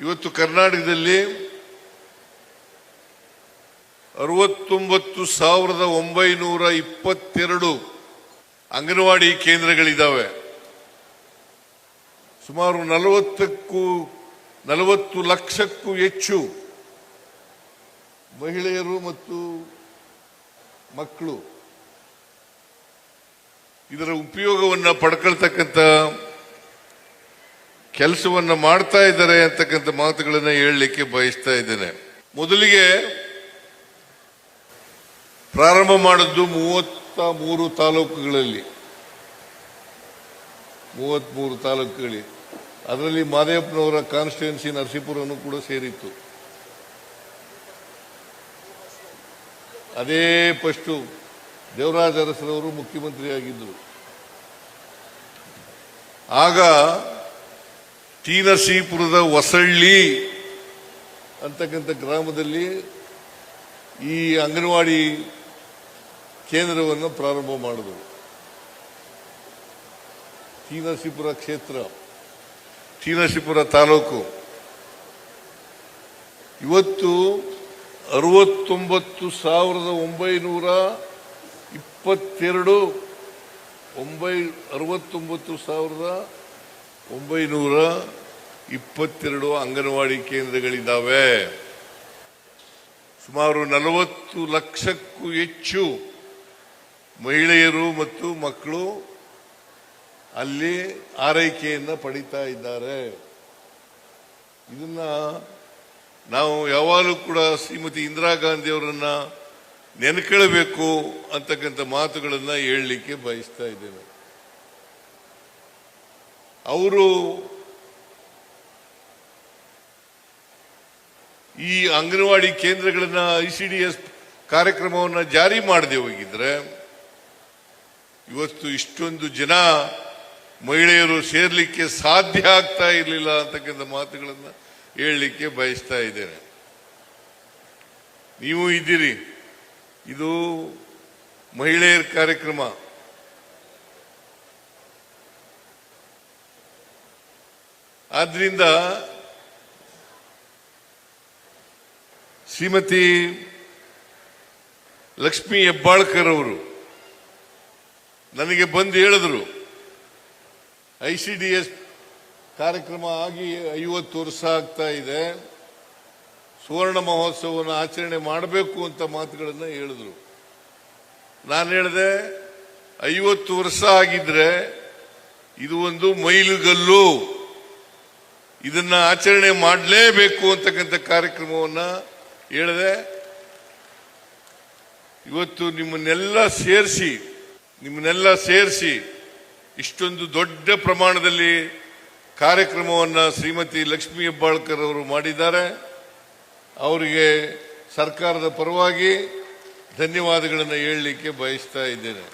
ಇವತ್ತು ಕರ್ನಾಟಕದಲ್ಲಿ ಅರವತ್ತೊಂಬತ್ತು ಸಾವಿರದ ಒಂಬೈನೂರ ಇಪ್ಪತ್ತೆರಡು ಅಂಗನವಾಡಿ ಕೇಂದ್ರಗಳಿದ್ದಾವೆ. ಸುಮಾರು ನಲವತ್ತಕ್ಕೂ, ನಲವತ್ತು ಲಕ್ಷಕ್ಕೂ ಹೆಚ್ಚು ಮಹಿಳೆಯರು ಮತ್ತು ಮಕ್ಕಳು ಇದರ ಉಪಯೋಗವನ್ನು ಪಡ್ಕೊಳ್ತಕ್ಕಂಥ ಕೆಲಸವನ್ನ ಮಾಡ್ತಾ ಇದ್ದಾರೆ ಅಂತಕ್ಕಂಥ ಮಾತುಗಳನ್ನ ಹೇಳಲಿಕ್ಕೆ ಬಯಸ್ತಾ ಇದ್ದೇನೆ. ಮೊದಲಿಗೆ ಪ್ರಾರಂಭ ಮಾಡಿದ್ದು ಮೂವತ್ತ ಮೂರು ತಾಲೂಕುಗಳಲ್ಲಿ. ಮೂವತ್ಮೂರು ತಾಲೂಕುಗಳಲ್ಲಿ. ಅದರಲ್ಲಿ ಮಾದೇವಪ್ಪನವರ ಕಾನ್ಸ್ಟಿಟ್ಯೂನ್ಸಿ ನರಸೀಪುರನು ಕೂಡ ಸೇರಿತ್ತು. ಅದೇ ಫಸ್ಟು ದೇವರಾಜ ಅರಸರವರು ಮುಖ್ಯಮಂತ್ರಿಯಾಗಿದ್ದರು. ಆಗ ಟಿ ನರಸೀಪುರದ ಹೊಸಳ್ಳಿ ಅಂತಕ್ಕಂಥ ಗ್ರಾಮದಲ್ಲಿ ಈ ಅಂಗನವಾಡಿ ಕೇಂದ್ರವನ್ನು ಪ್ರಾರಂಭ ಮಾಡಿದರು. ಟಿ ಕ್ಷೇತ್ರ ಟಿ ತಾಲೂಕು. ಇವತ್ತು ಅರವತ್ತೊಂಬತ್ತು ಸಾವಿರದ ಒಂಬೈನೂರ ಇಪ್ಪತ್ತೆರಡು, ಒಂಬೈ, ಅರವತ್ತೊಂಬತ್ತು ಸಾವಿರದ ಒಂಬೈನೂರ ಇಪ್ಪತ್ತೆರಡು ಅಂಗನವಾಡಿ ಕೇಂದ್ರಗಳಿದ್ದಾವೆ. ಸುಮಾರು ನಲವತ್ತು ಲಕ್ಷಕ್ಕೂ ಹೆಚ್ಚು ಮಹಿಳೆಯರು ಮತ್ತು ಮಕ್ಕಳು ಅಲ್ಲಿ ಆರೈಕೆಯನ್ನು ಪಡಿತಾ ಇದ್ದಾರೆ. ಇದನ್ನ ನಾವು ಯಾವಾಗಲೂ ಕೂಡ ಶ್ರೀಮತಿ ಇಂದಿರಾ ಗಾಂಧಿ ಅವರನ್ನ ನೆನ್ಕೊಳ್ಬೇಕು ಅಂತಕ್ಕಂಥ ಮಾತುಗಳನ್ನ ಹೇಳಲಿಕ್ಕೆ ಬಯಸ್ತಾ ಇದ್ದೇವೆ ಅವರು ಈ ಅಂಗನವಾಡಿ ಕೇಂದ್ರಗಳನ್ನ ಐ ಸಿ ಡಿ ಎಸ್ ಕಾರ್ಯಕ್ರಮವನ್ನು ಜಾರಿ ಮಾಡದೆ ಹೋಗಿದ್ರೆ ಇವತ್ತು ಇಷ್ಟೊಂದು ಜನ ಮಹಿಳೆಯರು ಸೇರ್ಲಿಕ್ಕೆ ಸಾಧ್ಯ ಆಗ್ತಾ ಇರಲಿಲ್ಲ ಅಂತಕ್ಕಂಥ ಮಾತುಗಳನ್ನ ಹೇಳಲಿಕ್ಕೆ ಬಯಸ್ತಾ ಇದ್ದೇನೆ. ನೀವು ಇದ್ದೀರಿ. ಇದು ಮಹಿಳೆಯರ ಕಾರ್ಯಕ್ರಮ. ಆದ್ರಿಂದ ಶ್ರೀಮತಿ ಲಕ್ಷ್ಮಿ ಹೆಬ್ಬಾಳ್ಕರ್ ಅವರು ನನಗೆ ಬಂದು ಹೇಳಿದ್ರು, ಐ ಸಿ ಡಿ ಎಸ್ ಕಾರ್ಯಕ್ರಮ ಆಗಿ ಐವತ್ತು ವರ್ಷ ಆಗ್ತಾ ಇದೆ, ಸುವರ್ಣ ಮಹೋತ್ಸವವನ್ನು ಆಚರಣೆ ಮಾಡಬೇಕು ಅಂತ ಮಾತುಗಳನ್ನು ಹೇಳಿದ್ರು. ನಾನು ಹೇಳಿದೆ, ಐವತ್ತು ವರ್ಷ ಆಗಿದ್ರೆ ಇದು ಒಂದು ಮೈಲುಗಲ್ಲು. ಇದನ್ನ ಆಚರಣೆ ಮಾಡಲೇಬೇಕು ಅಂತಕ್ಕಂಥ ಕಾರ್ಯಕ್ರಮವನ್ನ ಹೇಳಿದೆ, ಇವತ್ತು ನಿಮ್ಮನ್ನೆಲ್ಲ ಸೇರಿಸಿ ನಿಮ್ಮನ್ನೆಲ್ಲ ಸೇರಿಸಿ ಇಷ್ಟೊಂದು ದೊಡ್ಡ ಪ್ರಮಾಣದಲ್ಲಿ ಕಾರ್ಯಕ್ರಮವನ್ನು ಶ್ರೀಮತಿ ಲಕ್ಷ್ಮೀ ಹೆಬ್ಬಾಳ್ಕರ್ ಅವರು ಮಾಡಿದ್ದಾರೆ. ಅವರಿಗೆ ಸರ್ಕಾರದ ಪರವಾಗಿ ಧನ್ಯವಾದಗಳನ್ನು ಹೇಳಲಿಕ್ಕೆ ಬಯಸ್ತಾ ಇದ್ದೇನೆ.